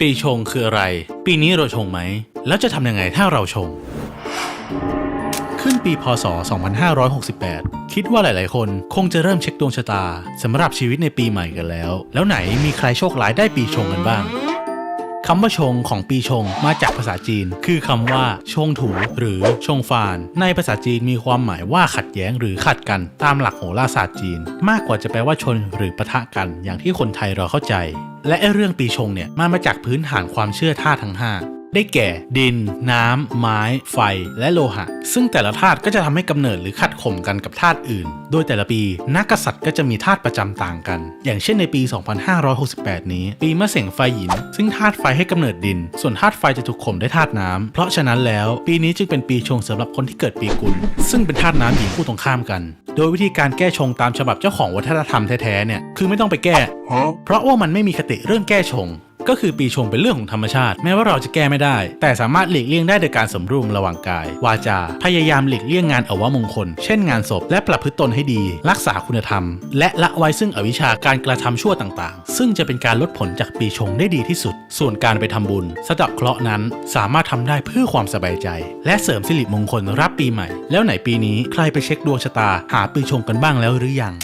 ปีชงคืออะไร ปีนี้เราชงไหม แล้วจะทำยังไงถ้าเราชง ขึ้นปีพศ 2568 คิดว่าหลาย ๆ คนคงจะเริ่มเช็คดวงชะตาสำหรับชีวิตในปีใหม่กันแล้ว แล้วไหนมีใครโชคร้ายได้ปีชงกันบ้างคำว่าชงของปีชงมาจากภาษาจีน คือคำว่าชงถูหรือชงฟาน ในภาษาจีนมีความหมายว่าขัดแย้งหรือขัดกันตามหลักโหราศาสตร์จีน มากกว่าจะแปลว่าชนหรือปะทะกัน อย่างที่คนไทยเราเข้าใจ และไอเรื่องปีชงเนี่ยมามาจากพื้นฐานความเชื่อธาตุทั้ง5 ได้แก่ ดิน น้ำ ไม้ ไฟ และโลหะ ซึ่งแต่ละธาตุก็จะทำให้กำเนิดหรือขัดข่มกันกับธาตุอื่น โดยแต่ละปี นักกษัตริย์ก็จะมีธาตุประจำต่างกัน อย่างเช่นในปี 2568 นี้ ปีมะเส็งไฟหยิน ซึ่งธาตุไฟให้กำเนิดดิน ส่วนธาตุไฟจะถูกข่มด้วยธาตุน้ำเพราะฉะนั้นแล้ว ปีนี้จึงเป็นปีชงสำหรับคนที่เกิดปีกุล ซึ่งเป็นธาตุน้ำหญิงคู่ตรงข้ามกัน โดยวิธีการแก้ชงตามฉบับเจ้าของวัฒนธรรมแท้ๆเนี่ย คือไม่ต้องไปแก้ เพราะว่ามันไม่มีคติเรื่องแก้ชง ก็คือปีชงเป็นเรื่องของธรรมชาติ แม้ว่าเราจะแก้ไม่ได้ แต่สามารถหลีกเลี่ยงได้โดยการสำรวมระหว่างกาย วาจา พยายามหลีกเลี่ยงงานอวมงคล เช่นงานศพ และประพฤติตนให้ดี รักษาคุณธรรม และละไว้ซึ่งอวิชาการกระทำชั่วต่างๆ ซึ่งจะเป็นการลดผลจากปีชงได้ดีที่สุด ส่วนการไปทำบุญ สะดาะเคราะห์นั้นสามารถทำได้เพื่อความสบายใจ และเสริมสิริมงคลรับปีใหม่ แล้วไหนปีนี้ใครไปเช็คดวงชะตา หาปีชงกันบ้างแล้วหรือยัง